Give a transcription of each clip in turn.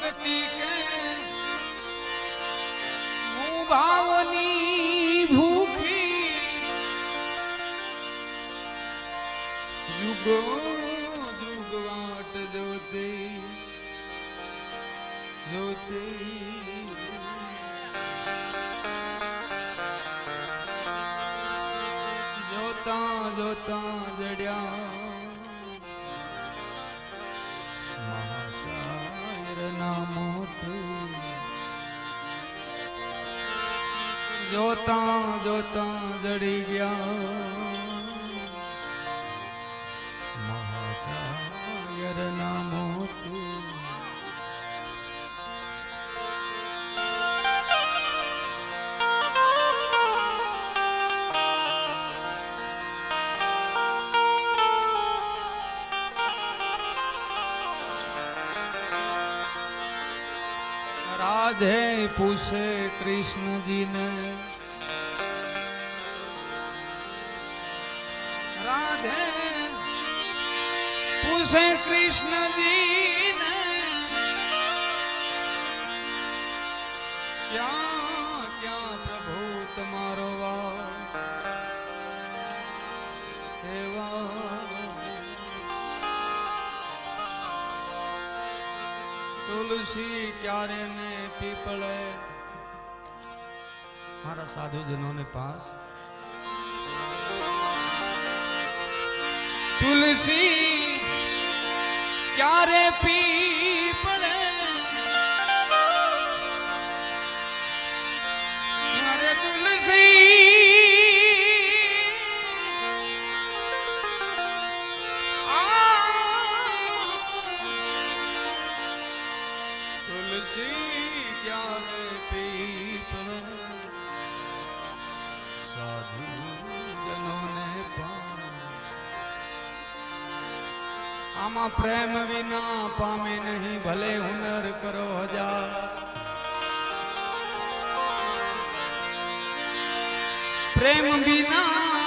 ભક્તિ હું ભાવની ભૂખી જુગો જુગ વાટ જોતી જોતી. જોતા જોતા જડ્યા. મહાસાગરના મોતી જોતા જોતા જડી ગયા. મહાસાગરના મોતી રાધે પૂછે કૃષ્ણજીને. રાધે પૂછે કૃષ્ણજીને તુલસી ક્યારે ને પીપળે મારા સાધુજનોને પાસ તુલસી ક્યારે પીપળે મારે તુલસી પ્રેમ વિના પામે નહીં ભલે હુનર કરો હજાર પ્રેમ વિના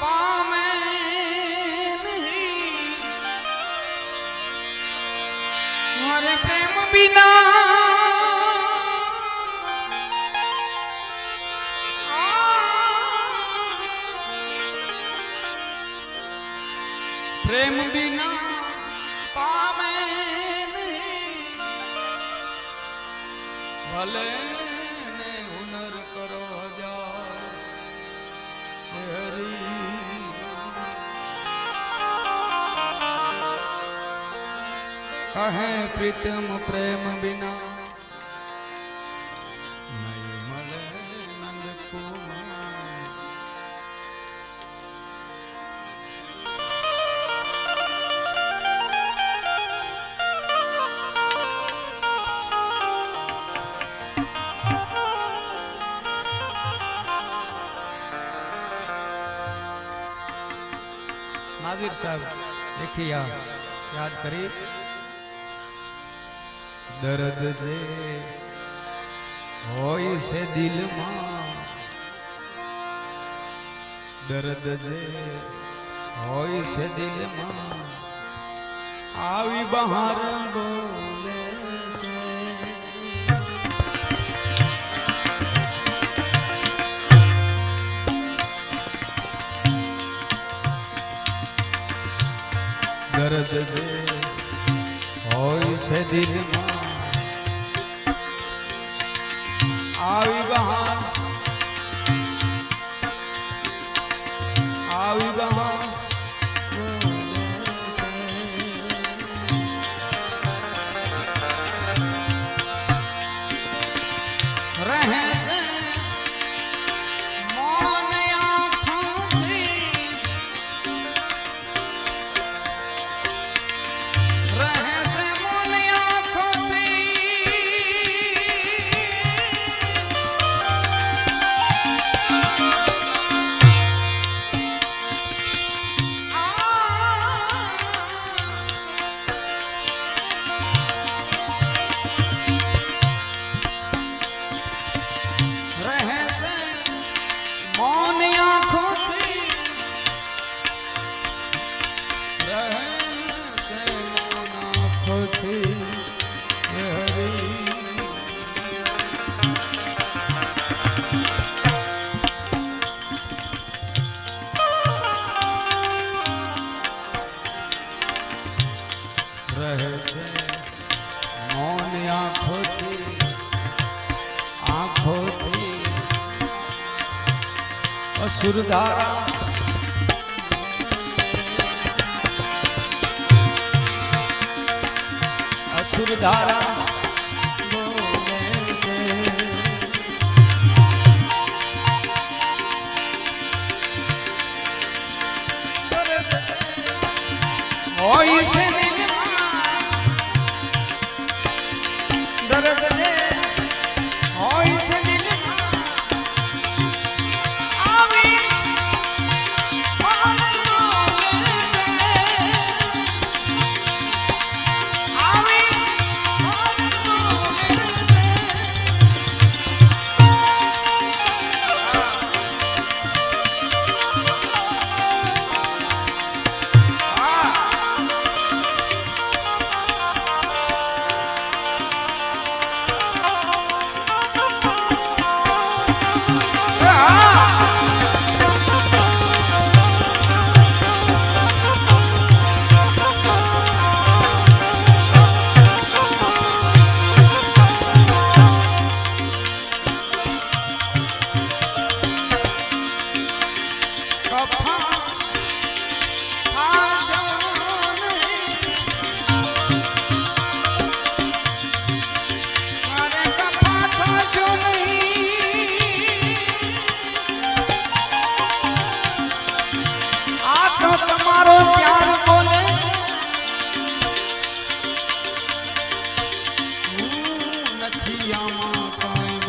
પામે નહીં મારે પ્રેમ વિના ભલે ને હુનર કરો હજાર હે હરી કહે પ્રીતમ પ્રેમ બિના નાઝીર સાહેબ દેખી આ યાદ કરી દર્દ જે હોય છે દિલમાં દર્દ જે હોય છે દિલમાં આવી બહાર બોલે દર્દ હોય છે દિલમાં અસુરધારા અસુરધારા.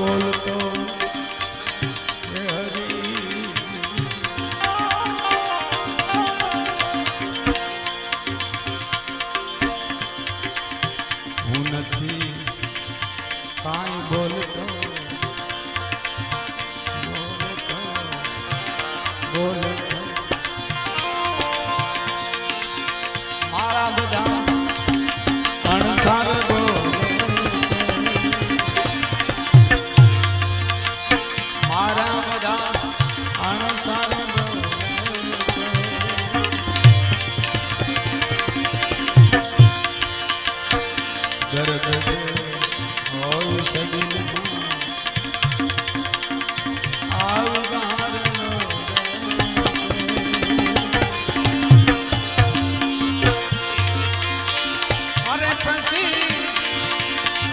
বলতো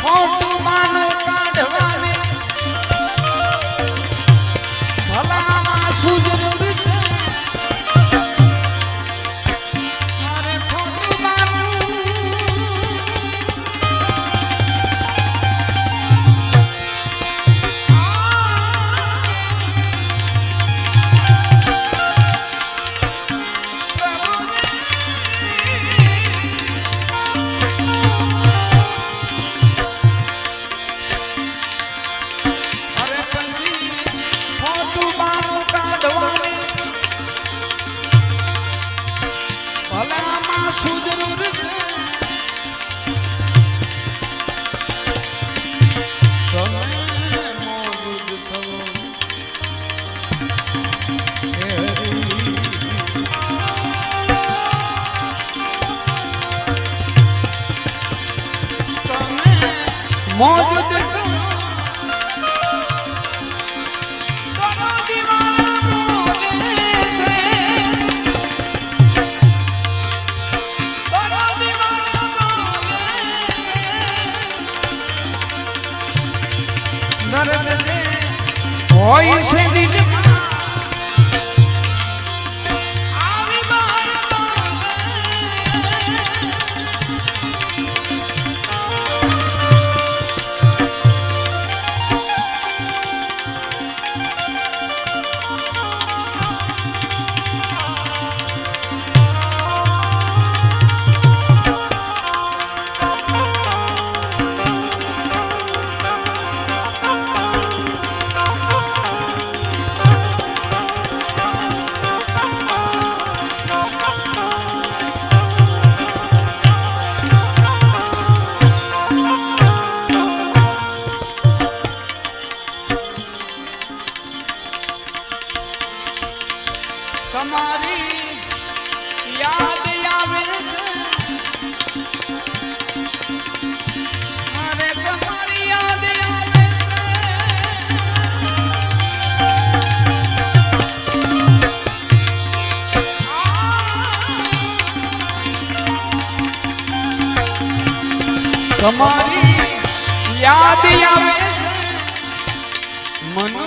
Oh, મોજૂદ છો હોય છે તમારી યાદ આવે મન